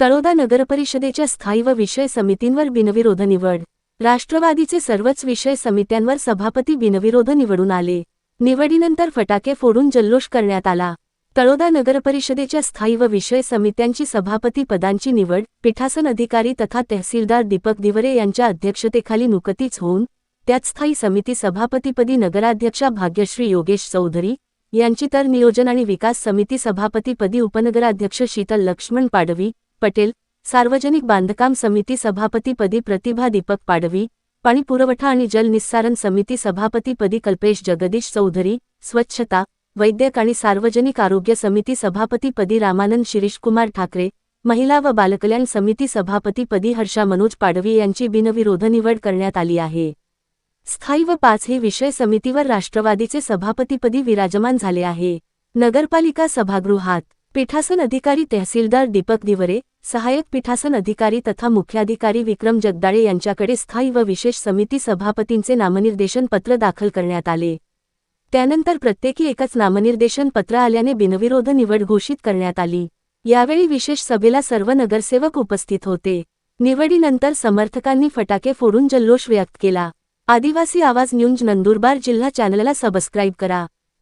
तळोदा नगरपरिषदेच्या स्थायी व विषय समितींवर बिनविरोध निवड. राष्ट्रवादीचे सर्वच विषय समित्यांवर सभापती बिनविरोध निवडून आले. निवडीनंतर फटाके फोडून जल्लोष करण्यात आला. तळोदा नगरपरिषदेच्या स्थायी व विषय समित्यांची सभापती पदांची निवड पीठासन अधिकारी तथा तहसीलदार दीपक दिवरे यांच्या अध्यक्षतेखाली नुकतीच होऊन त्यात स्थायी समिती सभापतीपदी नगराध्यक्षा भाग्यश्री योगेश चौधरी यांची तर नियोजन आणि विकास समिती सभापतीपदी उपनगराध्यक्ष शीतल लक्ष्मण पाडवी पटेल सार्वजनिक बांधकाम समिती सभापतीपदी प्रतिभा दीपक पाडवी पाणी पुरवठा आणि जल निस्सारण समिती सभापतीपदी कल्पेश जगदीश चौधरी स्वच्छता वैद्यक आणि सार्वजनिक आरोग्य समिती सभापतीपदी रामानंद शिरीषकुमार ठाकरे महिला व बालकल्याण समिती सभापतीपदी हर्षा मनोज पाडवी यांची बिनविरोध निवड करण्यात आली आहे. स्थायी व पाच हे विषय समितीवर राष्ट्रवादीचे सभापतीपदी विराजमान झाले आहे. नगरपालिका सभागृहात पीठासन अधिकारी तहसीलदार दीपक दिवरे सहायक पीठासन अधिकारी तथा मुख्याधिकारी विक्रम जगदाळे यांच्याकडे स्थायी व विशेष समिती सभापतींचे नामनिर्देशन पत्र दाखल करण्यात आले. त्यानंतर प्रत्येकी एकच नामनिर्देशन पत्र आल्याने बिनविरोध निवड घोषित करण्यात आली. यावेळी विशेष सभेला सर्व नगरसेवक उपस्थित होते. निवडीनंतर समर्थकांनी फटाके फोडून जल्लोष व्यक्त केला. आदिवासी आवाज न्यूज नंदुरबार जिल्हा चॅनलला सबस्क्राईब करा.